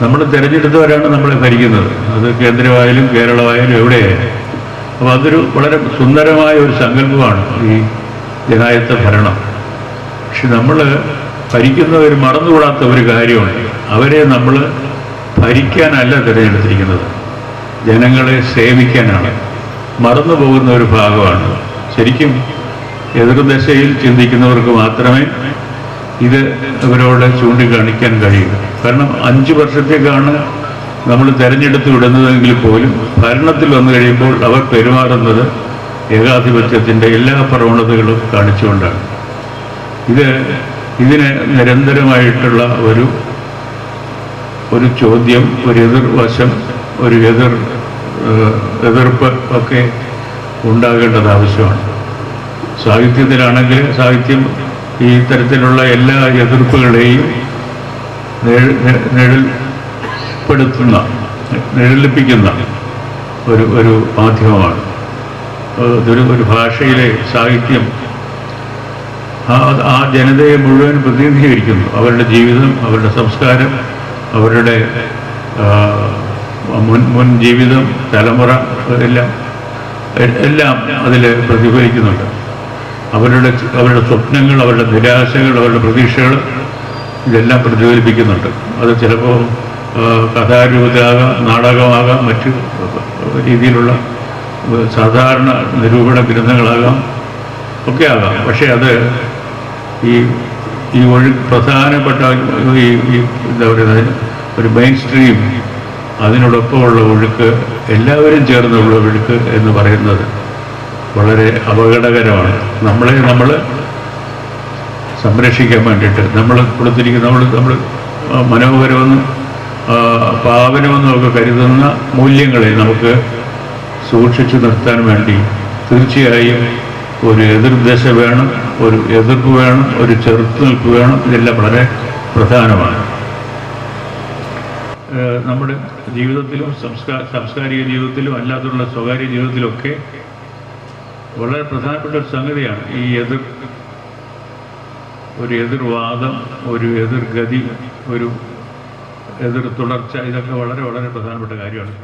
നമ്മൾ തിരഞ്ഞെടുത്തവരാണ് നമ്മളെ ഭരിക്കുന്നത്. അത് കേന്ദ്രമായാലും കേരളമായാലും എവിടെയായാലും. അപ്പോൾ അതൊരു വളരെ സുന്ദരമായ ഒരു സങ്കല്പമാണ് ഈ ജനായത്ത ഭരണം. പക്ഷെ നമ്മൾ ഭരിക്കുന്നവർ മറന്നുകൂടാത്ത ഒരു കാര്യമാണ് അവരെ നമ്മൾ ഭരിക്കാനല്ല തിരഞ്ഞെടുത്തിരിക്കുന്നത്. ജനങ്ങളെ സേവിക്കാനാണ്. മറന്നു പോകുന്ന ഒരു ഭാഗമാണ്. ശരിക്കും എതിർദശയിൽ ചിന്തിക്കുന്നവർക്ക് മാത്രമേ ഇത് ഇവരോട് ചൂണ്ടിക്കാണിക്കാൻ കഴിയും. കാരണം അഞ്ച് വർഷത്തേക്കാണ് നമ്മൾ തെരഞ്ഞെടുത്ത് വിടുന്നതെങ്കിൽ പോലും ഭരണത്തിൽ വന്നു കഴിയുമ്പോൾ അവർ പെരുമാറുന്നത് ഏകാധിപത്യത്തിന്റെ എല്ലാ പ്രവണതകളും കാണിച്ചുകൊണ്ടാണ്. ഇത് ഇതിന് നിരന്തരമായിട്ടുള്ള ഒരു ഒരു ചോദ്യം ഒരു എതിർവശം ഒരു എതിർ എതിർപ്പ് ഒക്കെ ഉണ്ടാകേണ്ടത് ആവശ്യമാണ്. സാഹിത്യത്തിലാണെങ്കിൽ സാഹിത്യം ഈ തരത്തിലുള്ള എല്ലാ എതിർപ്പുകളെയും നിഴൽപ്പെടുത്തുന്ന നിഴലിപ്പിക്കുന്ന ഒരു ഒരു മാധ്യമമാണ്. ഇതൊരു ഒരു ഭാഷയിലെ സാഹിത്യം. ആ ജനതയെ മുഴുവൻ പ്രതിനിധീകരിക്കുന്നു. അവരുടെ ജീവിതം അവരുടെ സംസ്കാരം അവരുടെ മുൻ മുൻ ജീവിതം തലമുറ എല്ലാം എല്ലാം അതിൽ പ്രതിഫലിക്കുന്നുണ്ട്. അവരുടെ അവരുടെ സ്വപ്നങ്ങൾ അവരുടെ നിരാശകൾ അവരുടെ പ്രതീക്ഷകൾ ഇതെല്ലാം പ്രതിഫലിപ്പിക്കുന്നുണ്ട്. അത് ചിലപ്പോൾ കഥാരൂപത്തിലാകാം നാടകമാകാം മറ്റ് രീതിയിലുള്ള സാധാരണ നിരൂപണ ഗ്രന്ഥങ്ങളാകാം ഒക്കെ ആകാം. പക്ഷേ അത് ഈ ഈ ഒഴി പ്രധാനപ്പെട്ട ഈ ഈ എന്താ പറയുന്നത് ഒരു മെയിൻ സ്ട്രീം അതിനോടൊപ്പമുള്ള ഒഴുക്ക് എല്ലാവരും ചേർന്നുള്ള ഒഴുക്ക് എന്ന് പറയുന്നത് വളരെ അപകടകരമാണ്. നമ്മളെ നമ്മൾ സംരക്ഷിക്കാൻ വേണ്ടിയിട്ട് നമ്മൾ കൊടുത്തിരിക്കുന്ന നമ്മൾ നമ്മൾ മനോഹരമെന്നും പാവനമെന്നും ഒക്കെ കരുതുന്ന മൂല്യങ്ങളെ നമുക്ക് സൂക്ഷിച്ചു നിർത്താൻ വേണ്ടി തീർച്ചയായും ഒരു എതിർദശ വേണം ഒരു എതിർപ്പ് വേണം ഒരു ചെറുത്തുനിൽപ്പ് വേണം. ഇതെല്ലാം വളരെ പ്രധാനമാണ്. നമ്മുടെ ജീവിതത്തിലും സംസ്കാര സാംസ്കാരിക ജീവിതത്തിലും അല്ലാതുള്ള സ്വകാര്യ ജീവിതത്തിലൊക്കെ വളരെ പ്രധാനപ്പെട്ട ഒരു സംഗതിയാണ്. ഈ എതിർ ഒരു എതിർവാദം ഒരു എതിർഗതി ഒരു എതിർ തുടർച്ച ഇതൊക്കെ വളരെ വളരെ പ്രധാനപ്പെട്ട കാര്യമാണ്.